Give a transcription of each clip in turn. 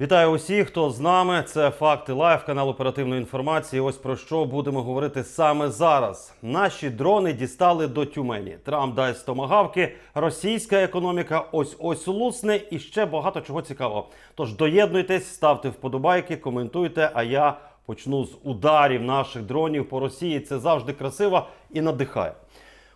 Вітаю усіх, хто з нами. Це факти лайв, канал оперативної інформації. Ось про що будемо говорити саме зараз. Наші дрони дістали до Тюмені. Трамп дасть томагавки. Російська економіка ось ось лусне і ще багато чого цікавого. Тож доєднуйтесь, ставте вподобайки, коментуйте. А я почну з ударів наших дронів по Росії. Це завжди красиво і надихає.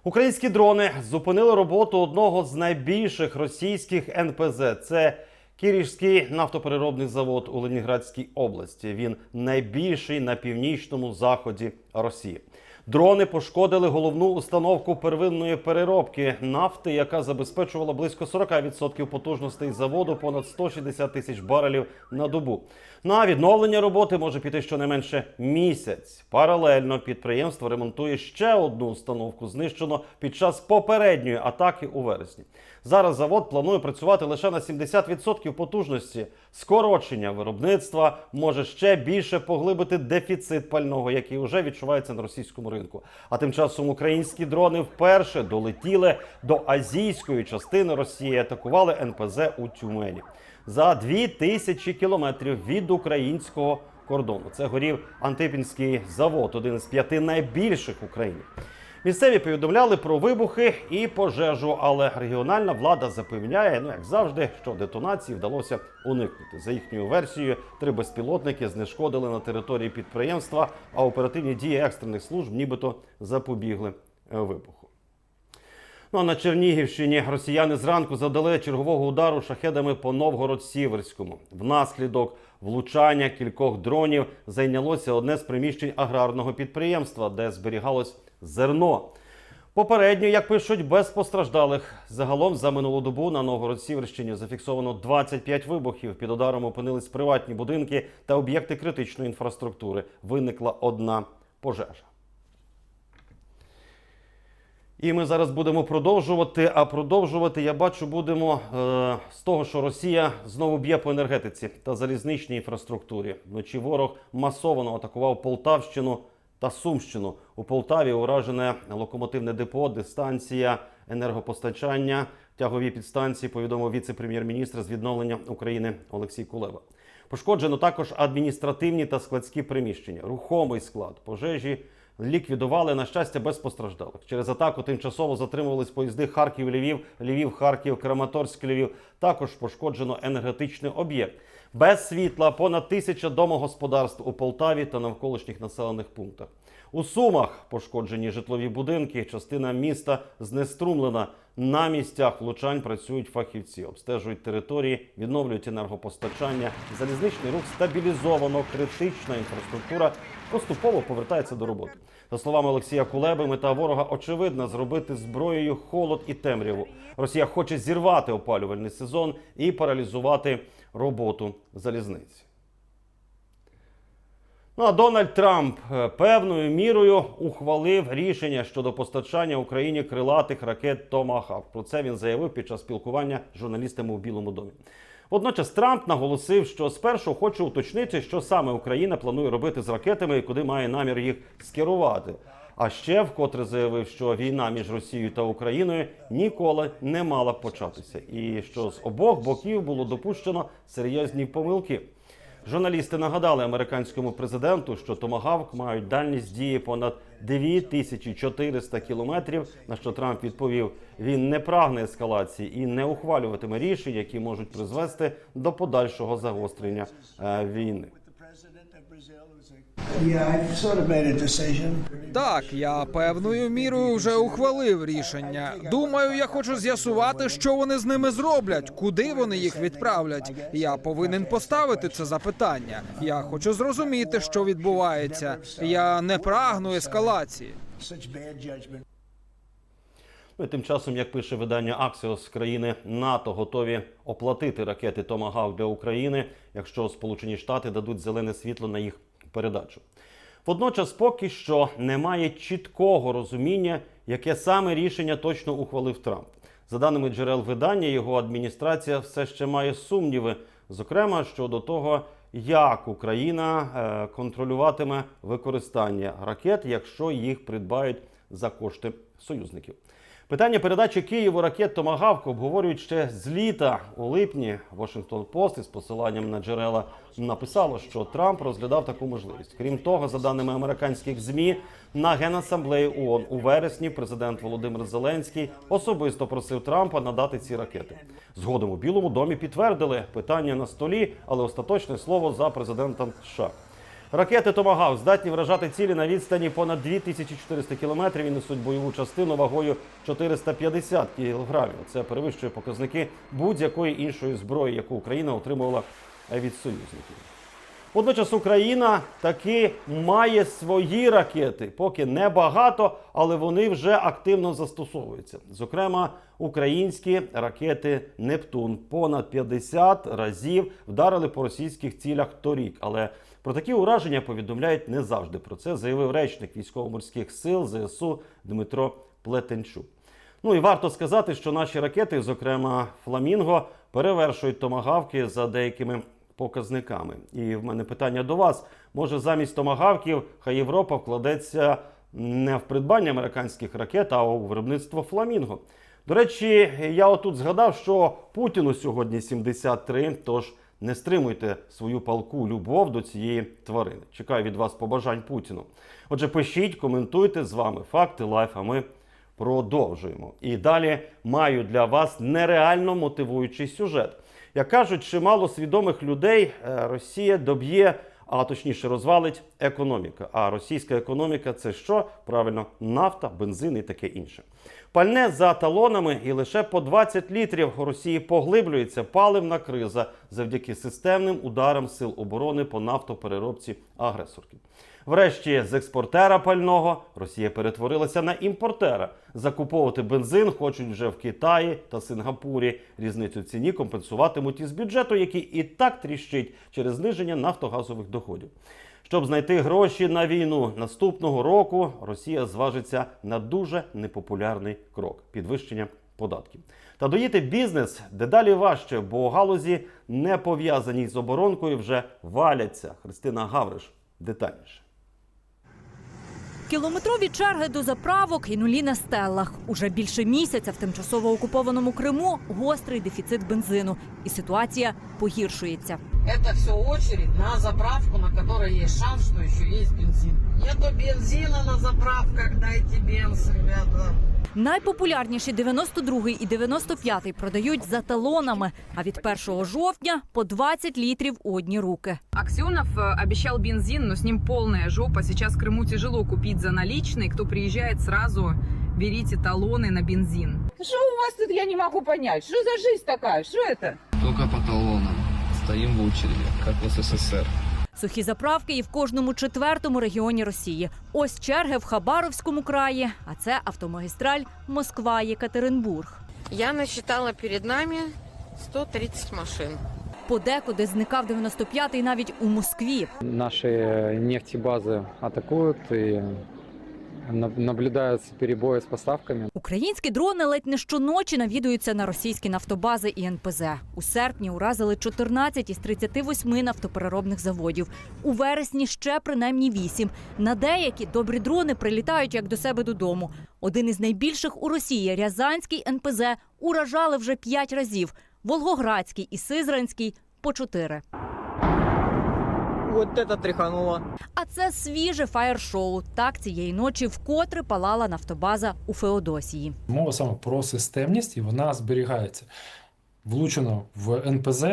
Українські дрони зупинили роботу одного з найбільших російських НПЗ. Це Кірішський нафтопереробний завод у Леніградській області. Він найбільший на північному заході Росії. Дрони пошкодили головну установку первинної переробки нафти, яка забезпечувала близько 40% потужностей заводу, понад 160 тисяч барелів на добу. На відновлення роботи може піти щонайменше місяць. Паралельно підприємство ремонтує ще одну установку, знищено під час попередньої атаки у вересні. Зараз завод планує працювати лише на 70% потужності. Скорочення виробництва може ще більше поглибити дефіцит пального, який вже відчувається на російському ринку. А тим часом українські дрони вперше долетіли до азійської частини Росії, атакували НПЗ у Тюмені за 2000 кілометрів від українського кордону. Це горів Антипінський завод, один з п'яти найбільших в Україні. Місцеві повідомляли про вибухи і пожежу, але регіональна влада запевняє, ну як завжди, що детонації вдалося уникнути. За їхньою версією, три безпілотники знешкодили на території підприємства, а оперативні дії екстрених служб нібито запобігли е, вибуху. Ну а на Чернігівщині росіяни зранку завдали чергового удару шахедами по Новгород-Сіверському. Внаслідок влучання кількох дронів зайнялося одне з приміщень аграрного підприємства, де зберігалось зерно. Попередньо, як пишуть, без постраждалих. Загалом за минулу добу на Новгород-Сіверщині зафіксовано 25 вибухів. Під ударом опинились приватні будинки та об'єкти критичної інфраструктури. Виникла одна пожежа. І ми зараз будемо продовжувати. А продовжувати я бачу будемо е, з того, що Росія знову б'є по енергетиці та залізничній інфраструктурі. Вночі ворог масово атакував Полтавщину та Сумщину. У Полтаві уражене локомотивне депо, дистанція енергопостачання, тягові підстанції. Повідомив віце-прем'єр-міністр з відновлення України Олексій Кулеба. Пошкоджено також адміністративні та складські приміщення, рухомий склад, пожежі ліквідували на щастя без постраждалих. Через атаку тимчасово затримувались поїзди Харків, Львів, Львів, Харків, Краматорськ, Львів. Також пошкоджено енергетичний об'єкт. Без світла понад тисяча домогосподарств у Полтаві та навколишніх населених пунктах. У Сумах пошкоджені житлові будинки, частина міста знеструмлена. На місцях влучань працюють фахівці, обстежують території, відновлюють енергопостачання, залізничний рух стабілізовано, критична інфраструктура поступово повертається до роботи. За словами Олексія Кулеби, мета ворога очевидна зробити зброєю холод і темряву. Росія хоче зірвати опалювальний сезон і паралізувати роботу залізниці. Ну а Дональд Трамп е, певною мірою ухвалив рішення щодо постачання Україні крилатих ракет Томахавк. Про це він заявив під час спілкування з журналістами у Білому домі. Водночас Трамп наголосив, що спершу хоче уточнити, що саме Україна планує робити з ракетами і куди має намір їх скерувати. А ще вкотре заявив, що війна між Росією та Україною ніколи не мала початися, і що з обох боків було допущено серйозні помилки. Журналісти нагадали американському президенту, що томагавк мають дальність дії понад 2400 кілометрів. На що Трамп відповів: він не прагне ескалації і не ухвалюватиме рішень, які можуть призвести до подальшого загострення е, війни. Так, я певною мірою вже ухвалив рішення. Думаю, я хочу з'ясувати, що вони з ними зроблять, куди вони їх відправлять. Я повинен поставити це запитання. Я хочу зрозуміти, що відбувається. Я не прагну ескалації. Ну і тим часом, як пише видання Axios, країни НАТО готові оплатити ракети Томагавк для України, якщо Сполучені Штати дадуть зелене світло на їх передачу. Водночас, поки що немає чіткого розуміння, яке саме рішення точно ухвалив Трамп. За даними джерел видання, його адміністрація все ще має сумніви, зокрема щодо того, як Україна е, контролюватиме використання ракет, якщо їх придбають за кошти союзників. Питання передачі Києву ракет Томагавк обговорюють ще з літа. У липні Washington Post із посиланням на джерела написало, що Трамп розглядав таку можливість. Крім того, за даними американських змі, на генасамблеї ООН у вересні президент Володимир Зеленський особисто просив Трампа надати ці ракети. Згодом у Білому домі підтвердили питання на столі, але остаточне слово за президентом США. Ракети Томагав здатні вражати цілі на відстані понад 2400 кілометрів і несуть бойову частину вагою 450 кілограмів. Це перевищує показники будь-якої іншої зброї, яку Україна отримувала від союзників. Водночас Україна таки має свої ракети, поки не багато, але вони вже активно застосовуються. Зокрема, українські ракети Нептун понад 50 разів вдарили по російських цілях торік. Але про такі ураження повідомляють не завжди. Про це заявив речник військово-морських сил ЗСУ Дмитро Плетенчук. Ну і варто сказати, що наші ракети, зокрема Фламінго, перевершують томагавки за деякими показниками. І в мене питання до вас: може замість томагавків хай Європа вкладеться не в придбання американських ракет, а у виробництво Фламінго. До речі, я отут згадав, що Путіну сьогодні 73, тож не стримуйте свою палку любов до цієї тварини. Чекаю від вас побажань Путіну. Отже, пишіть, коментуйте з вами факти лайф. А ми продовжуємо. І далі маю для вас нереально мотивуючий сюжет. Як кажуть, чимало свідомих людей е, Росія доб'є, а точніше розвалить економіка. А російська економіка це що? Правильно, нафта, бензин і таке інше. Пальне за талонами і лише по 20 літрів у Росії поглиблюється паливна криза завдяки системним ударам сил оборони по нафтопереробці агресорки. Врешті з експортера пального Росія перетворилася на імпортера. Закуповувати бензин хочуть вже в Китаї та Сингапурі. Різницю ціні компенсуватимуть із бюджету, який і так тріщить через зниження нафтогазових доходів. Щоб знайти гроші на війну наступного року, Росія зважиться на дуже непопулярний крок підвищення податків. Та доїти бізнес дедалі важче, бо галузі не пов'язані з оборонкою вже валяться. Христина Гавриш детальніше. Кілометрові черги до заправок і нулі на стелах. Уже більше місяця в тимчасово окупованому Криму гострий дефіцит бензину, і ситуація погіршується. Це все очередь на заправку, на которой є шанс, що є бензин. Нету бензина на заправках, дайте бенз, ребята. Найпопулярніші 92 і 95 продають за талонами. А від 1 жовтня по 20 літрів у одні руки. Аксенов э, обещал бензин, но с ним полная жопа. Сейчас в Крыму тяжело купить за наличные. Кто приезжает, сразу берите талоны на бензин. Что у вас тут, я не могу понять? Что за жизнь такая? Что это? Только по талонам. Стоим в очереди, как в СССР. Сухі заправки і в кожному четвертому регіоні Росії. Ось черги в Хабаровському краї, а це автомагістраль Москва-Єкатеринбург. Я насчитала перед нами 130 машин. Подекуди зникав 95-й навіть у Москві. Наші нефтебазы атакують и на- наблюдаются перебои с поставками. Українські дрони ледь не щоночі навідуються на російські нафтобази і НПЗ. У серпні уразили 14 із 38 нафтопереробних заводів. У вересні ще принаймні 8. На деякі добрі дрони прилітають як до себе додому. Один із найбільших у Росії Рязанський НПЗ уражали вже 5 разів. Волгоградський і Сизранський по 4. Вот это тряхануло. А це свіже фаєр-шоу. Так цієї ночі вкотре палала нафтобаза у Феодосії. Мова саме про системність, і вона зберігається. Влучено в НПЗ.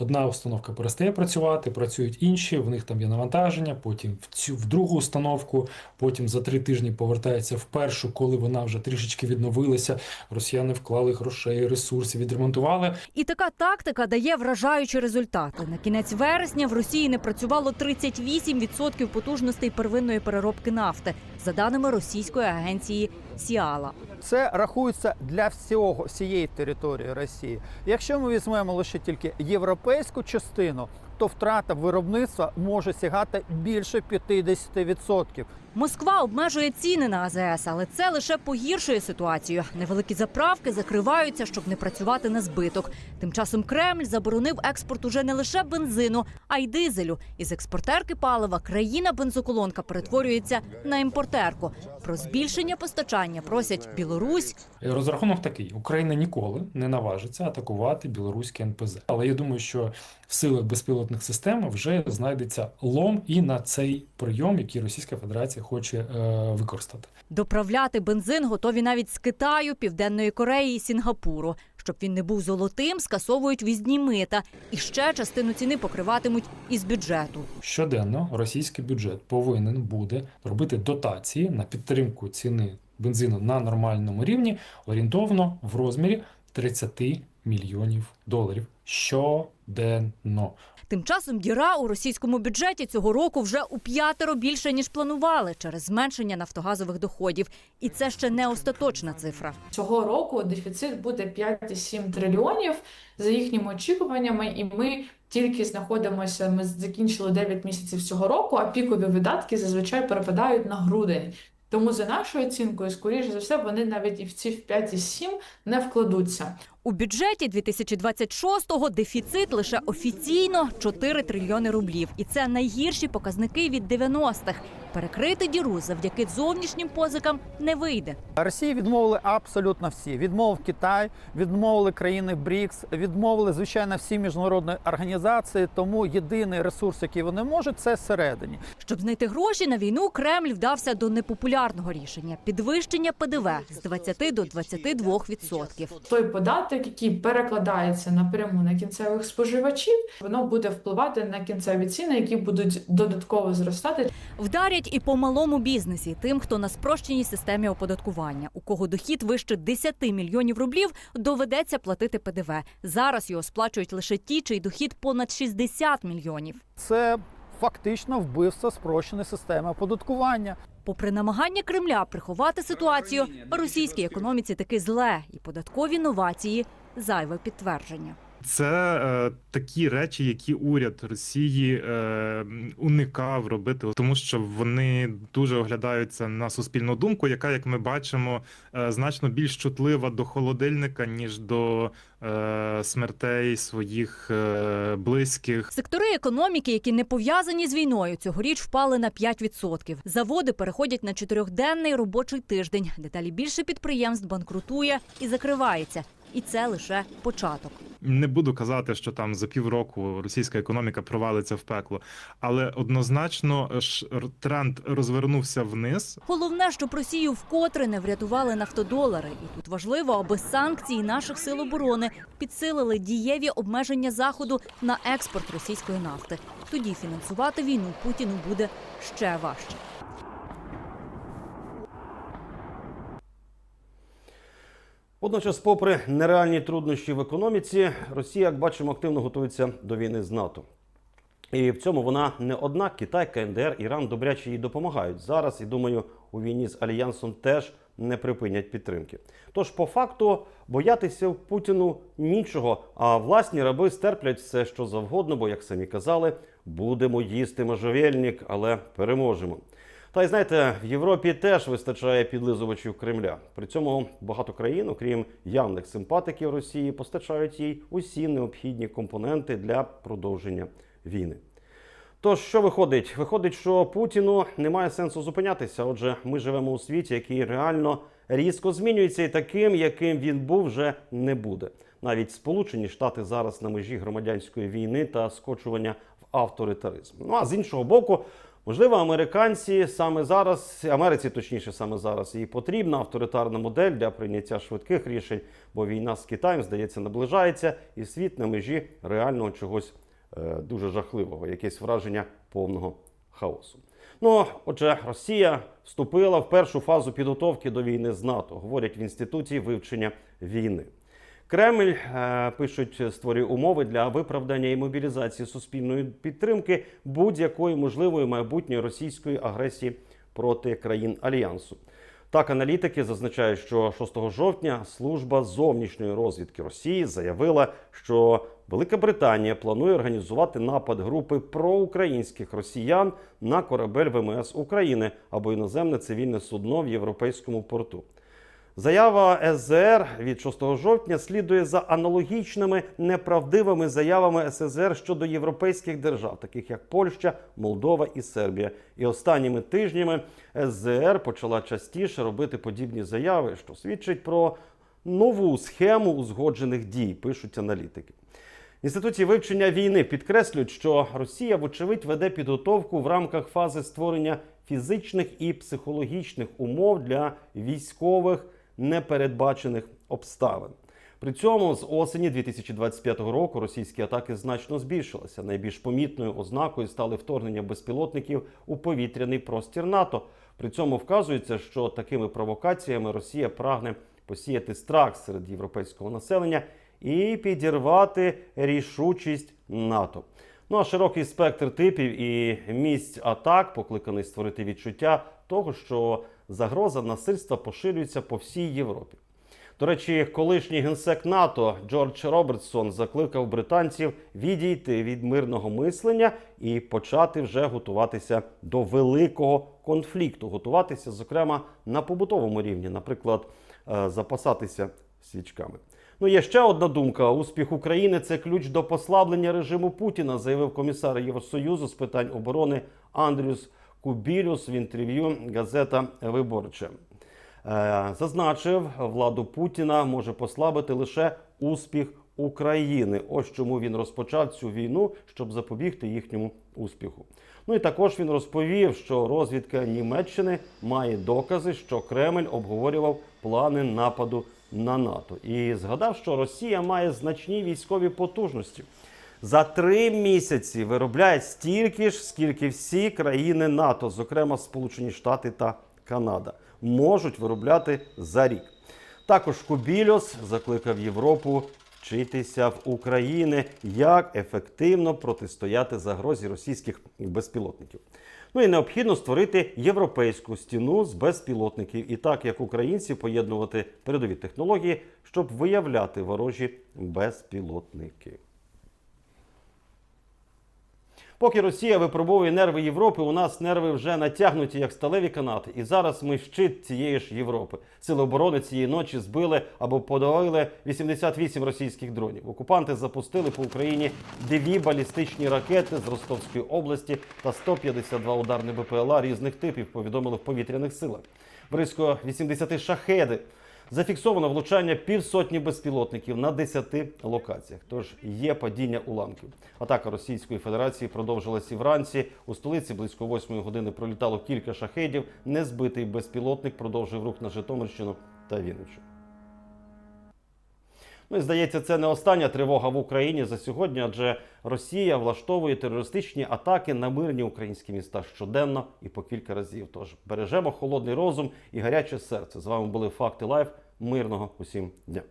Одна установка перестає працювати, працюють інші, в них там є навантаження, потім в цю в другу установку, потім за три тижні повертається в першу, коли вона вже трішечки відновилася. Росіяни вклали грошей, ресурсів, відремонтували. І така тактика дає вражаючі результати. На кінець вересня в Росії не працювало 38% потужностей первинної переробки нафти, за даними російської агенції Сіала. Це рахується для всього всієї території Росії. Якщо ми візьмемо лише тільки європейську частину, то втрата виробництва може сягати більше 50%. Москва обмежує ціни на АЗС, але це лише погіршує ситуацію. Невеликі заправки закриваються, щоб не працювати на збиток. Тим часом Кремль заборонив експорт уже не лише бензину, а й дизелю. Із експортерки палива країна бензоколонка перетворюється на імпортерку. Про збільшення постачання просять Білорусь, Розрахунок такий: Україна ніколи не наважиться атакувати білоруське НПЗ. Але я думаю, що в силах безпілотних систем вже знайдеться лом і на цей прийом, який Російська Федерація хоче е, використати. Доправляти бензин готові навіть з Китаю, Південної Кореї і Сінгапуру. Щоб він не був золотим, скасовують візні мита. І ще частину ціни покриватимуть із бюджету. Щоденно російський бюджет повинен буде робити дотації на підтримку ціни бензину на нормальному рівні орієнтовно в розмірі 30 мільйонів доларів щоденно. Тим часом діра у російському бюджеті цього року вже у п'ятеро більше ніж планували через зменшення нафтогазових доходів. І це ще не остаточна цифра. Цього року дефіцит буде 5,7 трильйонів за їхніми очікуваннями, і ми тільки знаходимося. Ми закінчили 9 місяців цього року, а пікові видатки зазвичай перепадають на грудень. Тому за нашою оцінкою, скоріше за все, вони навіть і в ці 5,7 не вкладуться. У бюджеті 2026-го дефіцит лише офіційно 4 трильйони рублів. І це найгірші показники від 90-х. Перекрити діру завдяки зовнішнім позикам не вийде. Росії відмовили абсолютно всі. Відмовив Китай, відмовили країни БРІКС, відмовили звичайно всі міжнародні організації. Тому єдиний ресурс, який вони можуть, це всередині. Щоб знайти гроші на війну, Кремль вдався до непопулярного рішення підвищення ПДВ з 20 до 22 відсотків. Той податок, який перекладається напряму на кінцевих споживачів, воно буде впливати на кінцеві ціни, які будуть додатково зростати. Вдарять і по малому бізнесі, тим, хто на спрощеній системі оподаткування, у кого дохід вище 10 мільйонів рублів, доведеться платити ПДВ. Зараз його сплачують лише ті, чий дохід понад 60 мільйонів. Це фактично вбивство спрощеної системи оподаткування. Попри намагання Кремля приховати ситуацію, російській економіці таки зле, і податкові новації зайве підтвердження. Це е, такі речі, які уряд Росії е, уникав робити, тому що вони дуже оглядаються на суспільну думку, яка, як ми бачимо, е, значно більш чутлива до холодильника, ніж до е, смертей своїх е, близьких. Сектори економіки, які не пов'язані з війною, цьогоріч впали на 5%. Заводи переходять на чотирьохденний робочий тиждень. Деталі більше підприємств банкрутує і закривається. І це лише початок. Не буду казати, що там за півроку російська економіка провалиться в пекло, але однозначно ж тренд розвернувся вниз. Головне, щоб Росію вкотре не врятували нафтодолари. І тут важливо, аби санкції наших сил оборони підсилили дієві обмеження заходу на експорт російської нафти. Тоді фінансувати війну Путіну буде ще важче. Водночас, попри нереальні труднощі в економіці, Росія, як бачимо, активно готується до війни з НАТО. І в цьому вона не одна. Китай, КНДР, Іран добряче їй допомагають зараз. І думаю, у війні з альянсом теж не припинять підтримки. Тож, по факту, боятися Путіну нічого, а власні раби стерплять все, що завгодно, бо, як самі казали, будемо їсти можжевельник, але переможемо. Та й знаєте, в Європі теж вистачає підлизувачів Кремля. При цьому багато країн, окрім явних симпатиків Росії, постачають їй усі необхідні компоненти для продовження війни. Тож, що виходить? Виходить, що Путіну немає сенсу зупинятися. Отже, ми живемо у світі, який реально різко змінюється, і таким, яким він був, вже не буде. Навіть Сполучені Штати зараз на межі громадянської війни та скочування в авторитаризм. Ну а з іншого боку, можливо, американці саме зараз, Америці точніше, саме зараз, і потрібна авторитарна модель для прийняття швидких рішень, бо війна з Китаєм, здається, наближається, і світ на межі реального чогось е, дуже жахливого, якесь враження повного хаосу. Ну, отже, Росія вступила в першу фазу підготовки до війни з НАТО, говорять в інституті вивчення війни. Кремль е, пишуть, створює умови для виправдання і мобілізації суспільної підтримки будь-якої можливої майбутньої російської агресії проти країн альянсу. Так, аналітики зазначають, що 6 жовтня служба зовнішньої розвідки Росії заявила, що Велика Британія планує організувати напад групи проукраїнських росіян на корабель ВМС України або іноземне цивільне судно в європейському порту. Заява СЗР від 6 жовтня слідує за аналогічними неправдивими заявами СССР щодо європейських держав, таких як Польща, Молдова і Сербія. І останніми тижнями СЗР почала частіше робити подібні заяви, що свідчить про нову схему узгоджених дій, пишуть аналітики. В інституті вивчення війни підкреслюють, що Росія, вочевидь, веде підготовку в рамках фази створення фізичних і психологічних умов для військових непередбачених обставин. При цьому з осені 2025 року російські атаки значно збільшилися. Найбільш помітною ознакою стали вторгнення безпілотників у повітряний простір НАТО. При цьому вказується, що такими провокаціями Росія прагне посіяти страх серед європейського населення і підірвати рішучість НАТО. Ну а широкий спектр типів і місць атак покликаний створити відчуття того, що загроза насильства поширюється по всій Європі. До речі, колишній генсек НАТО Джордж Робертсон закликав британців відійти від мирного мислення і почати вже готуватися до великого конфлікту, готуватися, зокрема, на побутовому рівні, наприклад, е, запасатися свічками. Ну, є ще одна думка: успіх України це ключ до послаблення режиму Путіна, заявив комісар Євросоюзу з питань оборони Андрюс Кубілюс в інтерв'ю газета Виборче. Е, Зазначив, владу Путіна може послабити лише успіх України. Ось чому він розпочав цю війну, щоб запобігти їхньому успіху. Ну і також він розповів, що розвідка Німеччини має докази, що Кремль обговорював плани нападу на НАТО. І згадав, що Росія має значні військові потужності. За три місяці виробляє стільки ж, скільки всі країни НАТО, зокрема Сполучені Штати та Канада, можуть виробляти за рік. Також Кубільос закликав Європу вчитися в України, як ефективно протистояти загрозі російських безпілотників. Ну і необхідно створити європейську стіну з безпілотників, і так як українці поєднувати передові технології, щоб виявляти ворожі безпілотники. Поки Росія випробовує нерви Європи, у нас нерви вже натягнуті як сталеві канати. І зараз ми щит цієї ж Європи. Сили оборони цієї ночі збили або подавили 88 російських дронів. Окупанти запустили по Україні дві балістичні ракети з Ростовської області та 152 ударні БПЛА різних типів. Повідомили в повітряних силах. Близько 80 шахеди. Зафіксовано влучання півсотні безпілотників на 10 локаціях. Тож є падіння уламків. Атака Російської Федерації продовжилась і вранці. У столиці близько 8 години пролітало кілька шахедів. Незбитий безпілотник продовжив рух на Житомирщину та Вінниччину. Ну і здається, це не остання тривога в Україні за сьогодні, адже Росія влаштовує терористичні атаки на мирні українські міста щоденно і по кілька разів. Тож бережемо холодний розум і гаряче серце. З вами були факти лайф. Мирного усім дня.